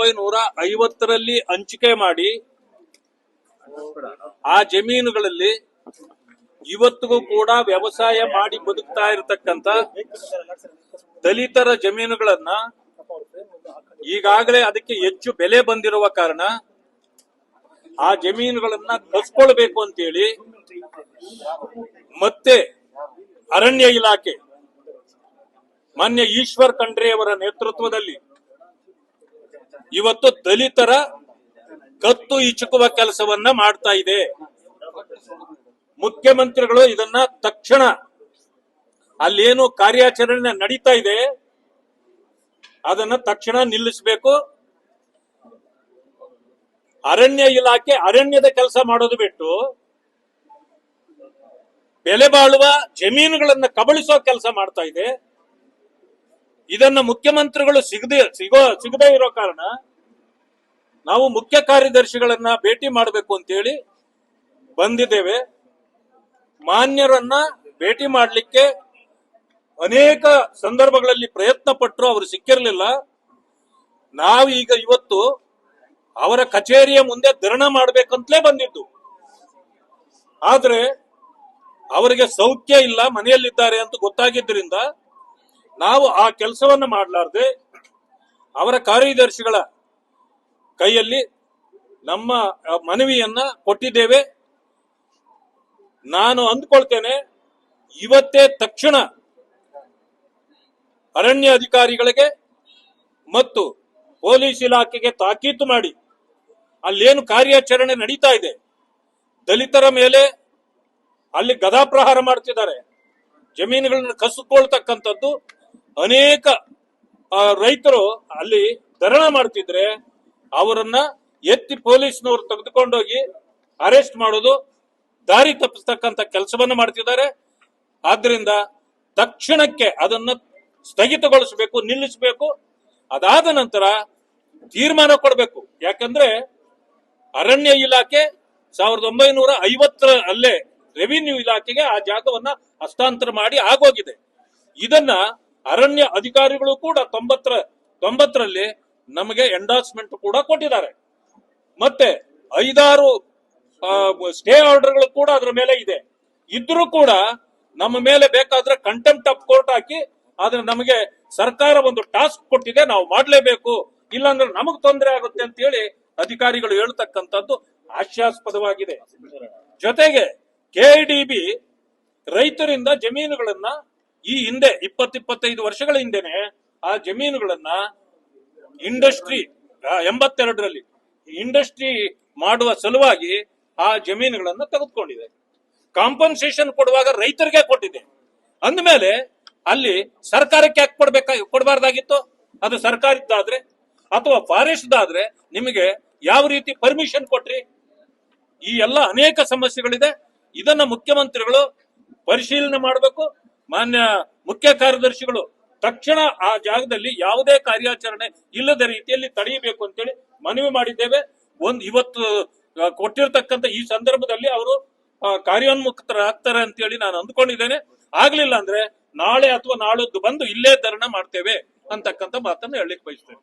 ಒಂಬೈನೂರ ಐವತ್ತರಲ್ಲಿ ಹಂಚಿಕೆ ಮಾಡಿ ಆ ಜಮೀನುಗಳಲ್ಲಿ ಇವತ್ತಿಗೂ ಕೂಡ ವ್ಯವಸಾಯ ಮಾಡಿ ಬದುಕ್ತಾ ಇರತಕ್ಕಂತ ದಲಿತರ ಜಮೀನುಗಳನ್ನ ಈಗಾಗಲೇ ಅದಕ್ಕೆ ಹೆಚ್ಚು ಬೆಲೆ ಬಂದಿರುವ ಕಾರಣ ಆ ಜಮೀನುಗಳನ್ನ ಕಸ್ಕೊಳ್ಬೇಕು ಅಂತೇಳಿ ಮತ್ತೆ ಅರಣ್ಯ ಇಲಾಖೆ ಮಾನ್ಯ ಈಶ್ವರ್ ಖಂಡ್ರೆ ಅವರ ನೇತೃತ್ವದಲ್ಲಿ ಇವತ್ತು ದಲಿತರ ಕತ್ತು ಇಚುಕುವ ಕೆಲಸವನ್ನ ಮಾಡ್ತಾ ಇದೆ. ಮುಖ್ಯಮಂತ್ರಿಗಳು ಇದನ್ನ ತಕ್ಷಣ ಅಲ್ಲೇನು ಕಾರ್ಯಾಚರಣೆ ನಡೀತಾ ಇದೆ, ಅದನ್ನ ತಕ್ಷಣ ನಿಲ್ಲಿಸಬೇಕು. ಅರಣ್ಯ ಇಲಾಖೆ ಅರಣ್ಯದ ಕೆಲಸ ಮಾಡೋದು ಬಿಟ್ಟು ಬೆಲೆ ಬಾಳುವ ಜಮೀನುಗಳನ್ನ ಕಬಳಿಸೋ ಕೆಲಸ ಮಾಡ್ತಾ ಇದೆ. ಇದನ್ನ ಮುಖ್ಯಮಂತ್ರಿಗಳು ಸಿಗದೆ, ಸಿಗೋ, ಸಿಗದೇ ಇರೋ ಕಾರಣ ನಾವು ಮುಖ್ಯ ಕಾರ್ಯದರ್ಶಿಗಳನ್ನ ಭೇಟಿ ಮಾಡಬೇಕು ಅಂತೇಳಿ ಬಂದಿದ್ದೇವೆ. ಮಾನ್ಯರನ್ನ ಭೇಟಿ ಮಾಡಲಿಕ್ಕೆ ಅನೇಕ ಸಂದರ್ಭಗಳಲ್ಲಿ ಪ್ರಯತ್ನ ಪಟ್ಟರು ಅವರು ಸಿಕ್ಕಿರಲಿಲ್ಲ. ನಾವೀಗ ಇವತ್ತು ಅವರ ಕಚೇರಿಯ ಮುಂದೆ ಧರಣ ಮಾಡ್ಬೇಕಂತಲೇ ಬಂದಿದ್ದು. ಆದ್ರೆ ಅವರಿಗೆ ಸೌಖ್ಯ ಇಲ್ಲ, ಮನೆಯಲ್ಲಿದ್ದಾರೆ ಅಂತ ಗೊತ್ತಾಗಿದ್ದರಿಂದ ನಾವು ಆ ಕೆಲಸವನ್ನ ಮಾಡಲಾರ್ದೆ ಅವರ ಕಾರ್ಯದರ್ಶಿಗಳ ಕೈಯಲ್ಲಿ ನಮ್ಮ ಮನವಿಯನ್ನ ಕೊಟ್ಟಿದ್ದೇವೆ. ನಾನು ಅಂದ್ಕೊಳ್ತೇನೆ, ಇವತ್ತೇ ತಕ್ಷಣ ಅರಣ್ಯ ಅಧಿಕಾರಿಗಳಿಗೆ ಮತ್ತು ಪೊಲೀಸ್ ಇಲಾಖೆಗೆ ತಾಕೀತು ಮಾಡಿ, ಅಲ್ಲೇನು ಕಾರ್ಯಾಚರಣೆ ನಡೀತಾ ಇದೆ, ದಲಿತರ ಮೇಲೆ ಅಲ್ಲಿ ಗದಾಪ್ರಹಾರ ಮಾಡ್ತಿದ್ದಾರೆ, ಜಮೀನುಗಳನ್ನು ಕಸಿಕೊಳ್ತಕ್ಕಂಥದ್ದು ಅನೇಕ ರೈತರು ಅಲ್ಲಿ ಧರಣ ಮಾಡ್ತಿದ್ರೆ ಅವರನ್ನ ಎತ್ತಿ ಪೊಲೀಸ್ನವರು ತೆಗೆದುಕೊಂಡೋಗಿ ಅರೆಸ್ಟ್ ಮಾಡೋದು ದಾರಿ ತಪ್ಪಿಸ್ತಕ್ಕಂಥ ಕೆಲಸವನ್ನು ಮಾಡ್ತಿದ್ದಾರೆ. ಆದ್ರಿಂದ ತಕ್ಷಣಕ್ಕೆ ಅದನ್ನ ಸ್ಥಗಿತಗೊಳಿಸಬೇಕು, ನಿಲ್ಲಿಸಬೇಕು. ಅದಾದ ನಂತರ ತೀರ್ಮಾನ ಕೊಡಬೇಕು. ಯಾಕಂದ್ರೆ ಅರಣ್ಯ ಇಲಾಖೆ ಸಾವಿರದ ಒಂಬೈನೂರ ಐವತ್ತರ ಅಲ್ಲೇ ರೆವಿನ್ಯೂ ಇಲಾಖೆಗೆ ಆ ಜಾಗವನ್ನ ಹಸ್ತಾಂತರ ಮಾಡಿ ಆಗೋಗಿದೆ. ಇದನ್ನ ಅರಣ್ಯ ಅಧಿಕಾರಿಗಳು ಕೂಡ ತೊಂಬತ್ತರ, ತೊಂಬತ್ತರಲ್ಲಿ ನಮಗೆ ಎಂಡಾರ್ಸ್ಮೆಂಟ್ ಕೂಡ ಕೊಟ್ಟಿದ್ದಾರೆ. ಮತ್ತೆ ಐದಾರು ಸ್ಟೇ ಆರ್ಡರ್ಗಳು ಕೂಡ ಅದರ ಮೇಲೆ ಇದೆ. ಇದ್ರೂ ಕೂಡ ನಮ್ಮ ಮೇಲೆ ಬೇಕಾದ್ರೆ ಕಂಟೆಂಪ್ಟ್ ಆಫ್ ಕೋರ್ಟ್ ಹಾಕಿ ಆದ್ರೆ ನಮಗೆ ಸರ್ಕಾರ ಒಂದು ಟಾಸ್ಕ್ ಕೊಟ್ಟಿದೆ, ನಾವು ಮಾಡಲೇಬೇಕು. ಇಲ್ಲಾಂದ್ರೆ ನಮಗ್ ತೊಂದರೆ ಆಗುತ್ತೆ ಅಂತ ಹೇಳಿ ಅಧಿಕಾರಿಗಳು ಹೇಳ್ತಕ್ಕಂಥದ್ದು ಹಾಸ್ಯಾಸ್ಪದವಾಗಿದೆ. ಜೊತೆಗೆ ಕೆಐಡಿಬಿ ರೈತರಿಂದ ಜಮೀನುಗಳನ್ನ ಈ ಹಿಂದೆ ಇಪ್ಪತ್ತಿಪ್ಪತ್ತೈದು ವರ್ಷಗಳ ಹಿಂದೆನೆ ಆ ಜಮೀನುಗಳನ್ನ ಇಂಡಸ್ಟ್ರಿ ಎಂಬತ್ತೆರಡರಲ್ಲಿ ಇಂಡಸ್ಟ್ರಿ ಮಾಡುವ ಸಲುವಾಗಿ ಆ ಜಮೀನುಗಳನ್ನ ತೆಗೆದುಕೊಂಡಿದೆ. ಕಾಂಪನ್ಸೇಷನ್ ಕೊಡುವಾಗ ರೈತರಿಗೆ ಕೊಟ್ಟಿದೆ. ಅಂದಮೇಲೆ ಅಲ್ಲಿ ಸರ್ಕಾರಕ್ಕೆ ಯಾಕೆ ಕೊಡ್ಬೇಕಾ, ಕೊಡಬಾರ್ದಾಗಿತ್ತು? ಅದು ಸರ್ಕಾರದ್ದಾದ್ರೆ ಅಥವಾ ಫಾರೆಸ್ಟ್ ಆದ್ರೆ ನಿಮಗೆ ಯಾವ ರೀತಿ ಪರ್ಮಿಷನ್ ಕೊಟ್ರಿ? ಈ ಎಲ್ಲ ಅನೇಕ ಸಮಸ್ಯೆಗಳಿದೆ. ಇದನ್ನ ಮುಖ್ಯಮಂತ್ರಿಗಳು ಪರಿಶೀಲನೆ ಮಾಡಬೇಕು. ಮಾನ್ಯ ಮುಖ್ಯ ಕಾರ್ಯದರ್ಶಿಗಳು, ತಕ್ಷಣ ಆ ಜಾಗದಲ್ಲಿ ಯಾವುದೇ ಕಾರ್ಯಾಚರಣೆ ಇಲ್ಲದ ರೀತಿಯಲ್ಲಿ ತಡೆಯಬೇಕು ಅಂತೇಳಿ ಮನವಿ ಮಾಡಿದ್ದೇವೆ. ಒಂದು ಇವತ್ತು ಕೊಟ್ಟಿರತಕ್ಕಂಥ ಈ ಸಂದರ್ಭದಲ್ಲಿ ಅವರು ಕಾರ್ಯೋನ್ಮುಕ್ತರಾಗ್ತಾರೆ ಅಂತೇಳಿ ನಾನು ಅಂದ್ಕೊಂಡಿದ್ದೇನೆ. ಆಗ್ಲಿಲ್ಲ ಅಂದ್ರೆ ನಾಳೆ ಅಥವಾ ನಾಳದ್ದು ಬಂದು ಇಲ್ಲೇ ಧರಣ ಮಾಡ್ತೇವೆ ಅಂತಕ್ಕಂಥ ಮಾತನ್ನು ಹೇಳಲಿಕ್ಕೆ ಬಯಸ್ತೇನೆ.